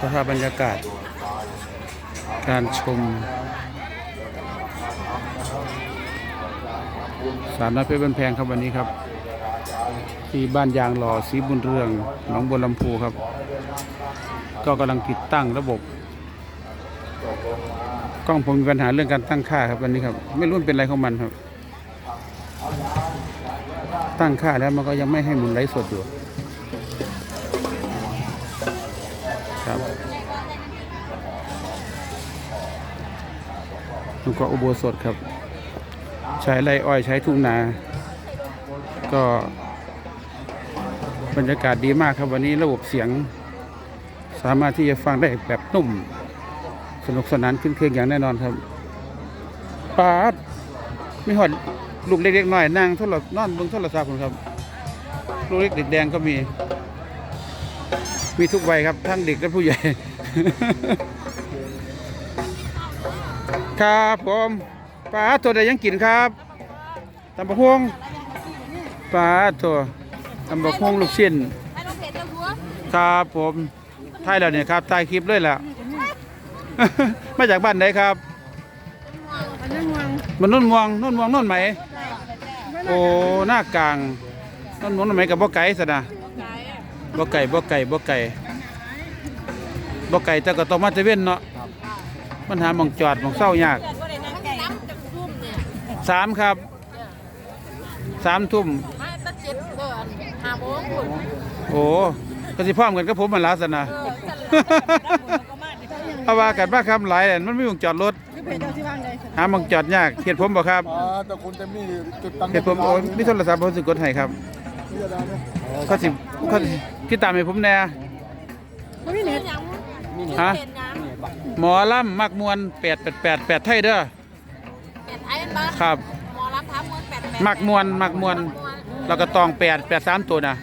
สภาพบรรยากาศ การชมสารน้อยเพชรบันแพงครับวันนี้ครับ ที่บ้านยางหล่อสีบุญเรืองหนองบัวลำพูครับ ก็กำลังติดตั้งระบบ กล้องผมมีปัญหาเรื่องการตั้งค่าครับวันนี้ครับ ไม่รู้เป็นอะไรของมันครับ ตั้งค่าแล้วมันก็ยังไม่ให้หมุนไลฟ์สดอยู่ ครับแล้วก็อุโบสถครับ ใช้ไรอ้อยใช้ทุ่งนา ก็บรรยากาศดีมากครับวันนี้ระบบเสียง สามารถที่จะฟังได้แบบนุ่ม สนุกสนานขึ้นเครื่องอย่างแน่นอนครับปาดมีหอดลูกเล็กๆหน่อยนั่งโทรศัพท์นอนบนโทรศัพท์ผมครับ ลูกเล็กเด็กแดงก็มี มีทุกวัยครับทั้งเด็กและผู้ใหญ่ ครับผมปลาตัวใดยังกินครับตำบะฮวงปลาตัวตำบะฮวงลูกชิ้นครับผมถ่ายแล้วเนี่ยครับถ่ายคลิปเลยแหละมาจากบ้านไหนครับมันนุ่นมวงนุ่นมวงนุ่นไหมโอ้หน้ากลางนุ่นมวงนุ่นไหมกับบ่ไก่สนะ บ่ไก่บ่ไก่บ่ไก่บ่ไก่แต่ก็ต้องมาแตะเว้นเนาะมันหาหมองจอดหมองเศร้ายากก็ได้นั่งไก่น้ำจากทุ่มเนี่ยสามครับสามทุ่มมาตั้งเจ็ดเดือนห้าโมงคุณโอ้ก็สิพร้อมกันกับผมมันลาสนะเออจันทร์ก็มาเดี๋ยวเอาว่ากันบ้าคำหลายแหละมันไม่มีหมองจอดรถคือเพจเจ้าที่ว่างเลยหาหมองจอดยากเหตุผมบ่ครับอ่าแต่คุณจะมีจุดตั้งเหตุผมโอ้ยมีโทรศัพท์ผมสิกดให้ครับนี่อะไร เนี่ยเขาสิเขาสิที่ตามให้ผมแน่ไม่มีเน็ตยังฮะเพจยังหมอลำมักมวนแปดแปดแปดแปดไทยเด้อเพจไอ้บ้าครับหมอรับท้ามวนแปดแปดมักมวนมักมวนแล้วก็ตองแปดแปดสามตัวนะ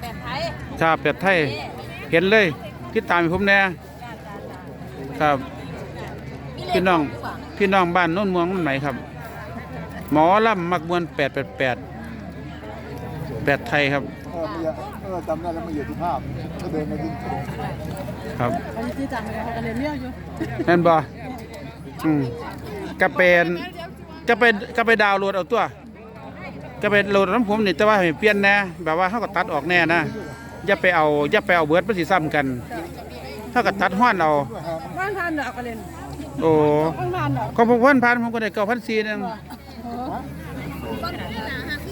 แปดไทยครับแปดไทยเห็นเลยที่ตามให้ผมแน่ครับพี่น้องพี่น้องบ้านโน้นเมืองนั่นไหนครับ หมอลำมักมวนแปดแปดแปด แปดไทยครับ เออไม่อยากเออจำได้แล้วไม่อยู่ที่ภาพก็เดินมายิงครับอันนี้ที่จำเลยเขาก็เรียนเลี้ยวอยู่แม่นบ่อืมก็เป็นก็ไปก็ไปดาวน์โหลดเอาตัว ก็ไปโหลดน้ำผมนี่แต่ว่าให้เปลี่ยนแน่แบบว่าเฮาก็ตัดออกแน่นะอย่าไปเอาอย่าไปเอาเบิดมันสิซ้ำกันเฮาก็ตัดห้อนเอา ว่างทานเดอกก็เรียนโอ้ ว่างทานเดอกของผมพันพันผมก็ได้เก้าพันสี่นึง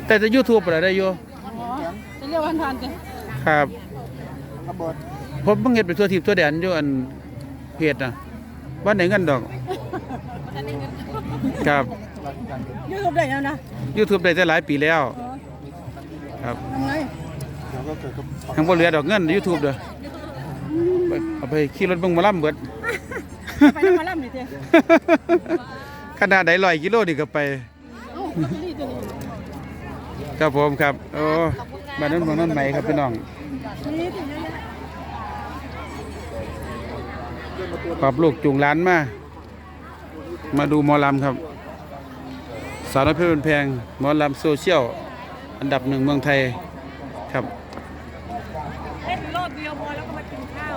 แต่จะ YouTube อะไรได้อยู่อ๋อจะ เรียว่างทานจ้ะครับระเบิดผมเพิ่งเฮ็ดไปทั่วทิพย์ทั่วแดนอยู่อันเพจนะบ่ได้เงินดอก ครับยูทูบได้ยังนะ YouTube ได้แต่หลายปีแล้ว ครับทำไงทางบ่เหลือดอกเงิน YouTube เด้อเอาไปขี่รถเบิ่งมาล่ำเบิดไปน้ำมาล่ำนี่เจ้ขนาดใดร้อยกิโลนี่ก็ไปครับผมครับ โอ้ บ้านนั้นเมืองนั้นไหนครับพี่น้องนี่ตัวนี้ปรับลูกจูงหลานมา มาดูหมอลำครับ สาวน้อยเพชรเป็นแพงหมอลำโซเชียล อันดับหนึ่งเมืองไทยครับเล่นรอบเดียวพอแล้วก็มากินข้าว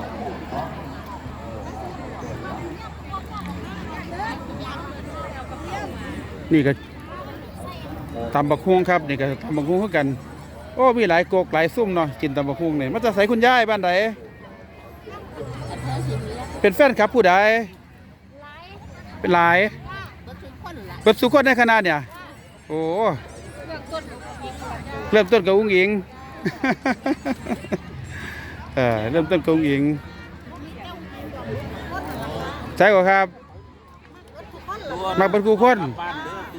นี่ก็ตำบักฮวงครับ นี่ก็ตำบักฮวงคือกัน โอ้ มีหลายโกกหลายซุ่มเนาะกินตำบักฮวงนี่มันจะใส่คุณยายบ้านใดเป็นแฟนครับผู้ใดเป็นหลายรถทุกคนละเปิดสุขคนในขนาดเนี่ย โอ้เรื่องต้นกินก่อนเริ่มต้นกับอุ้งอิงเออเริ่มต้นกับอุ้งอิงใช่กว่าครับมักเป็นกูคน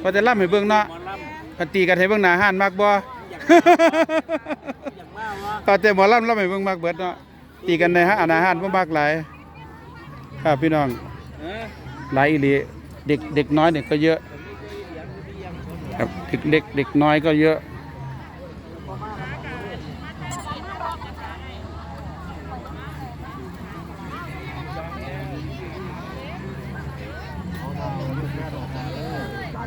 พอจะล่ำให้เบิ่งเนาะพันตีกันให้เบิ่งหน้าห้านมักบ่ ตอแต่หมอล่ำล่ำไปเบิ่งมากเบิดเนาะตีกันในห้านหาห้านบ่มากหลายครับพี่น้องหลายอีหลีเด็กเด็กน้อยเนี่ยก็เยอะครับเด็กเด็กเด็กน้อยก็เยอะ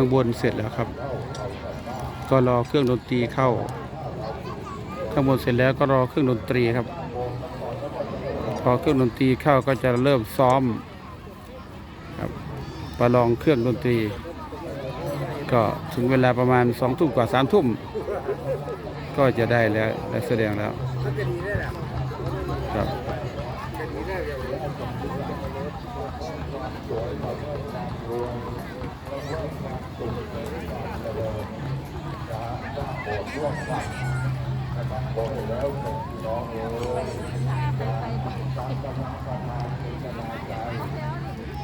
ข้างบนเสร็จแล้วครับ ก็รอเครื่องดนตรีเข้า ข้างบนเสร็จแล้วก็รอเครื่องดนตรีครับ พอเครื่องดนตรีเข้าก็จะเริ่มซ้อมครับประลองเครื่องดนตรี ก็ถึงเวลาประมาณสองทุ่มกว่าสามทุ่มก็จะได้แล้วได้แสดงแล้วครับ ร่วมกันนะครับบอกแล้วกับพี่น้องเองตามกำลังประมาณเป็นกำลังใจ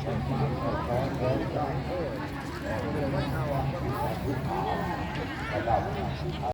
เป็นที่ของของของใจเพื่อไห้เราเป็นผู้ขาวระดับ